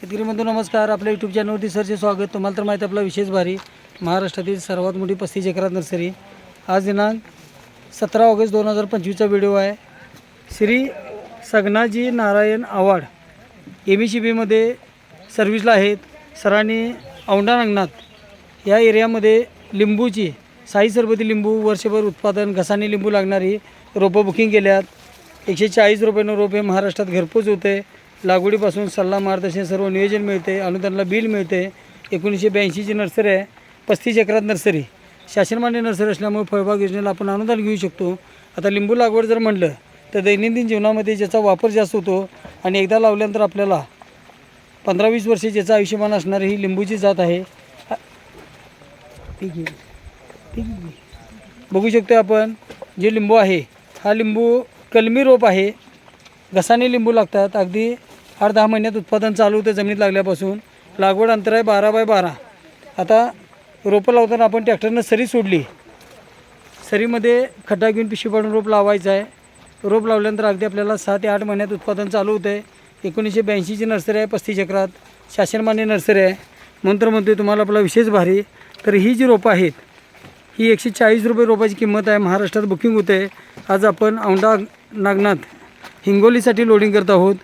शेतकरी बंधू नमस्कार. आपल्या यूट्यूब चॅनलवरती सरचे स्वागत. तुम्हाला तर माहिती आहे आपला विशेष भारी. महाराष्ट्रातील सर्वात मोठी पस्तीस एकरात नर्सरी. आज दिनांक सतरा ऑगस्ट दोन हजार पंचवीसचा व्हिडिओ आहे. Shri Sagnaji Narayan Awhad M E C बीमध्ये सर्व्हिसला आहेत. सरांनी औंढा रंगनाथ या एरियामध्ये लिंबूची साई सरबती लिंबू वर्षभर उत्पादन घसाने लिंबू लागणारी रोपं बुकिंग केल्यात. एकशे चाळीस रुपयानं रोपे महाराष्ट्रात घरपोच होते. लागवडीपासून सल्ला मार्गदर्शन सर्व नियोजन मिळते अनुदानाला बिल मिळते. एकोणीसशे ब्याऐंशीची नर्सरी आहे. पस्तीस एकरात नर्सरी. शासनमान्य नर्सरी असल्यामुळे फळबाग योजनेला आपण अनुदान घेऊ शकतो. आता लिंबू लागवड जर म्हणलं तर दैनंदिन जीवनामध्ये ज्याचा वापर जास्त होतो आणि एकदा लावल्यानंतर आपल्याला पंधरा वीस वर्षे ज्याचं आयुष्यमान असणारी ही लिंबूची जात आहे. ठीक आहे ठीक आहे बघू शकतो आपण जे लिंबू आहे हा लिंबू कलमी रोप आहे. घसाने लिंबू लागतात. अगदी आठ दहा महिन्यात उत्पादन चालू होतं जमिनीत लागल्यापासून. लागवड अंतर आहे बारा बाय बारा. आता रोपं लावताना आपण ट्रॅक्टरनं सरी सोडली. सरीमध्ये खड्डा घेऊन पिशवी पाडून रोप लावायचं आहे. रोप लावल्यानंतर अगदी आपल्याला सहा ते आठ महिन्यात उत्पादन चालू होतं. आहे एकोणीसशे ब्याऐंशीची नर्सरी आहे पस्तीस एकरात. शासनमान्य नर्सरी आहे. म्हणून तर म्हणतो तुम्हाला आपला विशेष भारी. तर ही जी रोपं आहेत ही एकशे चाळीस रुपये रोपाची किंमत आहे. महाराष्ट्रात बुकिंग होते. आज आपण औंढा नागनाथ हिंगोलीसाठी लोडिंग करत आहोत.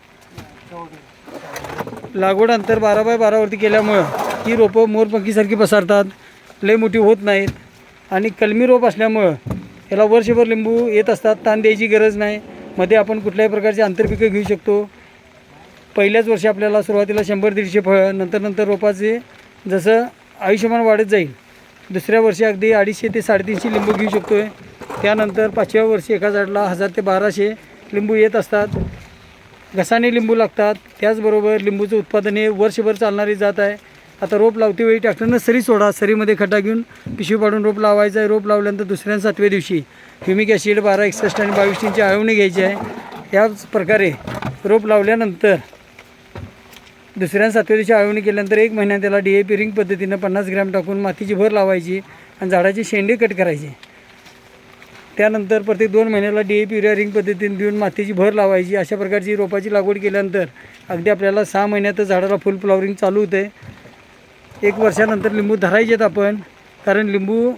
लागवड अंतर बारा बाय बारावरती केल्यामुळं ही रोपं मोरपंखीसारखी पसरतात. लय मोठी होत नाहीत. आणि कलमी रोप असल्यामुळं याला वर्षभर लिंबू येत असतात ताण द्यायची गरज नाही. मध्ये आपण कुठल्याही प्रकारची आंतरपिकं घेऊ शकतो. पहिल्याच वर्षी आपल्याला सुरुवातीला शंभर दीडशे फळं नंतर नंतर रोपाचे जसं आयुष्यमान वाढत जाईल दुसऱ्या वर्षी अगदी अडीचशे ते साडेतीनशे लिंबू घेऊ शकतो आहे त्यानंतर पाचव्या वर्षी एका झाडाला हजार ते बाराशे लिंबू येत असतात. घसाने लिंबू लागतात. त्याचबरोबर लिंबूचं उत्पादन हे वर्षभर चालणारी जात आहे. आता रोप लावते वेळी ट्रॅक्टरनं सरी सोडा. सरीमध्ये खड्डा घेऊन पिशवी पाडून रोप लावायचं आहे. रोप लावल्यानंतर दुसऱ्या सातव्या दिवशी ह्युमिक ॲसिड बारा एकसष्ट आणि बावीस टीनची आळवणी घ्यायची आहे. याच प्रकारे रोप लावल्यानंतर दुसऱ्या सातव्या दिवशी आळवणी केल्यानंतर एक महिन्यात त्याला डी ए पी रिंग पद्धतीनं पन्नास ग्रॅम टाकून मातीची भर लावायची आणि झाडाची शेंडे कट करायची. त्यानंतर प्रत्येक दोन महिन्याला D A P urea ring पद्धतीने देऊन मातीची भर लावायची. अशा प्रकारची रोपाची लागवड केल्यानंतर अगदी आपल्याला सहा महिन्यातच झाडाला फुल फ्लॉवरिंग चालू होते. एक वर्षानंतर लिंबू धरायचेत आपण. कारण लिंबू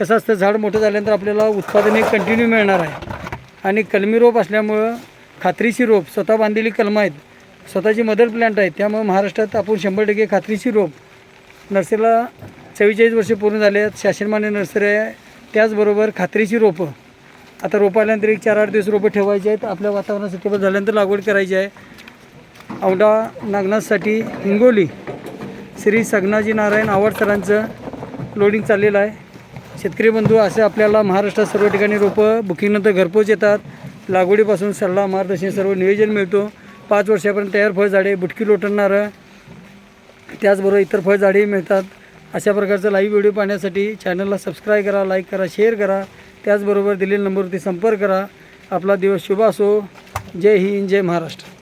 कसं असतं झाड मोठं झाल्यानंतर आपल्याला उत्पादन हे कंटिन्यू मिळणार आहे. आणि कलमी रोप असल्यामुळं खात्रीशी रोप स्वतः बांधलेली कलमं आहेत स्वतःची मदर प्लॅन्ट आहेत त्यामुळे महाराष्ट्रात आपण शंभर टक्के खात्रीशी रोप नर्सरीला चव्वेचाळीस वर्षे पूर्ण झाले आहेत. शासनमान्य नर्सरी आहे. त्याचबरोबर खात्रीची रोपं. आता रोपं आल्यानंतर एक चार आठ दिवस रोपं ठेवायची आहेत. आपल्या वातावरणासाठी पण झाल्यानंतर लागवड करायची आहे. औंढा नागनाथसाठी हिंगोली श्री सगनाजी नारायण आवाड सरांचं लोडिंग चाललेलं आहे. शेतकरी बंधू असे आपल्याला महाराष्ट्रात सर्व ठिकाणी रोपं बुकिंगनंतर घरपोच येतात. लागवडीपासून सल्ला मार्गदर्शन सर्व नियोजन मिळतो. पाच वर्षापर्यंत तयार फळझाडे बुटकी लोटणारं त्याचबरोबर इतर फळझाडेही मिळतात. अशा प्रकारचा लाईव्ह व्हिडिओ पाहण्यासाठी चॅनलला सबस्क्राईब करा लाईक करा शेअर करा. त्याचबरोबर दिलेल्या नंबरवरती संपर्क करा. आपला दिवस शुभ असो. जय हिंद जय महाराष्ट्र.